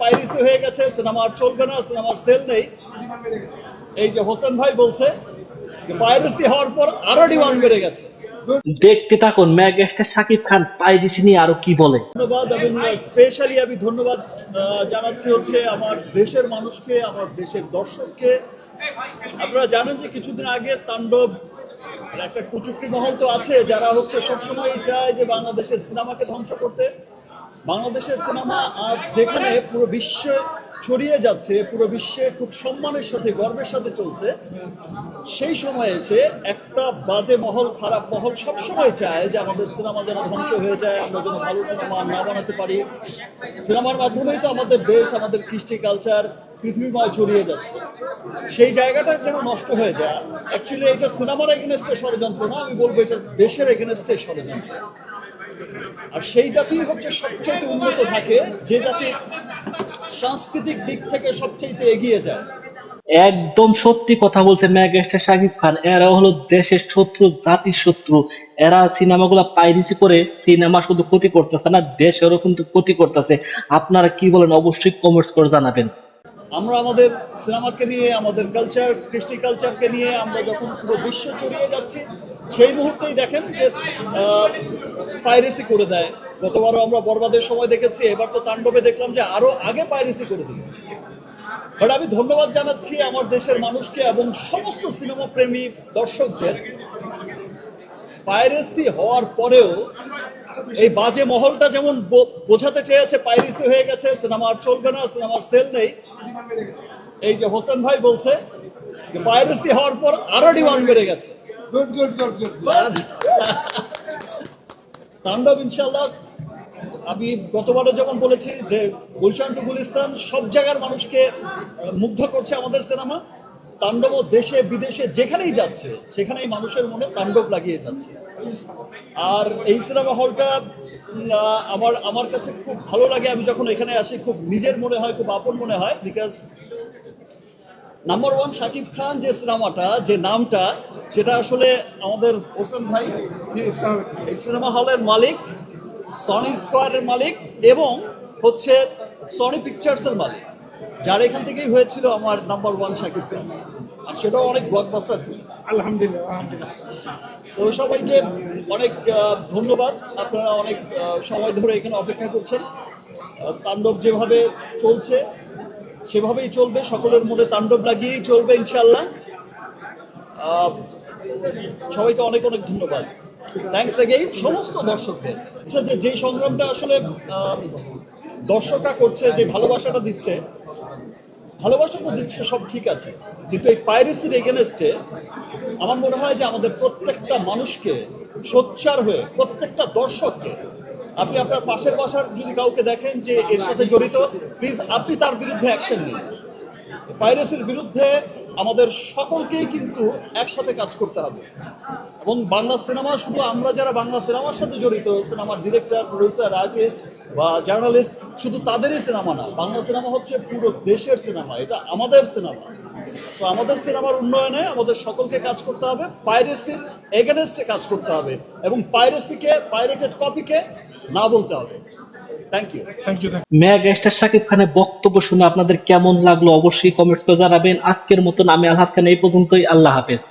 Piracy হয়ে গেছে cinema আর চলবে না সিনেমার সেল নেই। এই যে হোসেন ভাই বলছে যে পাইরেসি হওয়ার পর আরও ডিমান্ড বেড়ে গেছে। দেখতে থাকুন ম্যাগেস্টার শাকিব খান পাইরিসি নিয়ে আরও কি বলে? ধন্যবাদ এবং স্পেশালি আমি ধন্যবাদ জানাচ্ছি হচ্ছে আমার দেশের মানুষকে আমার দেশের দর্শককে। আপনারা জানেন যে কিছুদিন আগে তাণ্ডব একটা কুচুকরি মহল তো আছে যারা হচ্ছে সবসময় চায় যে বাংলাদেশের সিনেমাকে ধ্বংস করতে। বাংলাদেশের সিনেমা আজ যেখানে পুরো বিশ্বে ছড়িয়ে যাচ্ছে, পুরো বিশ্বে খুব সম্মানের সাথে, গর্বের সাথে চলছে, সেই সময় এসে একটা বাজে মহল, খারাপ মহল সবসময় চায় যে আমাদের সিনেমা যেন ধ্বংস হয়ে যায়, আমরা যেন ভালো সিনেমা না বানাতে পারি। সিনেমার মাধ্যমেই তো আমাদের দেশ, আমাদের কৃষ্টি কালচার, পৃথিবীময় ছড়িয়ে যাচ্ছে। সেই জায়গাটা যেন নষ্ট হয়ে যায়। অ্যাকচুয়ালি এটা সিনেমার এগেনস্টে ষড়যন্ত্র না, আমি বলব এটা দেশের এগেনস্টে ষড়যন্ত্র। আর সেই জাতি হচ্ছে সবচেয়ে উন্নত থাকে যে জাতি সাংস্কৃতিক দিক থেকে সবচেয়ে এগিয়ে যায়। একদম সত্যি কথা বলছে ম্যাগেস্টার শাকিব খান। এরা হলো দেশের শত্রু জাতির শত্রু। এরা সিনেমাগুলো পাইরিসি করে সিনেমা শুধু ক্ষতি করতেছে না দেশেরও কিন্তু ক্ষতি করতেছে। আপনারা কি বলেন অবশ্যই কমেন্টস করে জানাবেন। আমরা আমাদের সিনেমাকে নিয়ে আমাদের কালচার কৃষ্টি কালচারকে নিয়ে আমরা যখন পুরো বিশ্ব ছড়িয়ে যাচ্ছি সেই মুহূর্তেই দেখেন যে পাইরেসি করে দেয়। গতবারও আমরা বরবাদের সময় দেখেছি, এবার তো তাণ্ডবে দেখলাম যে আরও আগে পাইরেসি করে দিল। বাট আমি ধন্যবাদ জানাচ্ছি আমার দেশের মানুষকে এবং সমস্ত সিনেমা প্রেমী দর্শকদের। পাইরেসি হওয়ার পরেও এই বাজে মহলটা যেমন বোঝাতে চেয়েছে পাইরেসি হয়ে গেছে সিনেমা আর চলবে না সিনেমার সেল নেই। এই যে হোসেন ভাই বলছে যে পাইরেসি হওয়ার পর আরও ডিমান্ড বেড়ে গেছে। গুড গুড গুড গুড আর তাণ্ডব ইনশাল্লাহ আমি গতবারও যেমন বলেছি যে গুলশান টু গুলিস্তান সব জায়গার মানুষকে মুগ্ধ করছে আমাদের সিনেমা তাণ্ডব দেশে, বিদেশে যেখানেই যাচ্ছে, সেখানেই মানুষের মনে তাণ্ডব লাগিয়ে যাচ্ছে। আর এই সিনেমা হলটা আমার আমার কাছে খুব ভালো লাগে। আমি যখন এখানে আসি, খুব নিজের মনে হয়, খুব আপন মনে হয় because number one Shakib Khan যে সিনেমাটা যে নামটা সেটা আসলে আমাদের হোসেন ভাই এই সিনেমা হলের মালিক সনি স্কোয়ারের মালিক এবং হচ্ছে সনি পিকচার্সের মালিক যার এখান থেকেই হয়েছিল আমার নাম্বার ওয়ান শাকিব খান আর সেটাও অনেক ব্লকবাস্টার ছিল। আলহামদুলিল্লাহ তো সবাইকে অনেক ধন্যবাদ। আপনারা অনেক সময় ধরে এখানে অপেক্ষা করছেন। তাণ্ডব যেভাবে চলছে সেভাবেই চলবে, সকলের মনে তাণ্ডব লাগিয়েই চলবে ইনশাল্লাহ সবাইকে অনেক অনেক ধন্যবাদ। থ্যাংকস এগেইন সমস্ত দর্শকদের। আচ্ছা যে যেই সংগ্রামটা আসলে দর্শকরা করছে, যে ভালোবাসাটা দিচ্ছে ভালোবাসা তো দিচ্ছে, সব ঠিক আছে। কিন্তু এই পাইরেসির এগেনস্টে আমার মনে হয় যে আমাদের প্রত্যেকটা মানুষকে সোচ্চার হয়ে, প্রত্যেকটা দর্শককে আপনি আপনার পাশের বাসার যদি কাউকে দেখেন যে এর সাথে জড়িত প্লিজ আপনি তার বিরুদ্ধে অ্যাকশন নিন। পাইরেসির বিরুদ্ধে আমাদের সকলকেই কিন্তু একসাথে কাজ করতে হবে। এবং বাংলা সিনেমা শুধু আমরা যারা বাংলা সিনেমার সাথে জড়িত সিনেমার ডিরেক্টর প্রডিউসার আর্টিস্ট বা জার্নালিস্ট শুধু তাদেরই সিনেমা না, বাংলা সিনেমা হচ্ছে পুরো দেশের সিনেমা এটা আমাদের সিনেমা সো আমাদের সিনেমার উন্নয়নে আমাদের সকলকে কাজ করতে হবে পাইরেসির এগেনস্টে কাজ করতে হবে। এবং পাইরেসিকে পাইরেটেড কপিকে না বলতে হবে। ম্যাগ ইউ সাকিব শাকিব খানের বক্তব্য শুনে আপনাদের কেমন লাগল অবশ্যই কমেন্টস করে জানাবেন। আজকের মতন আমি আলহাজ খান এই পর্যন্তই। আল্লাহ হাফেজ।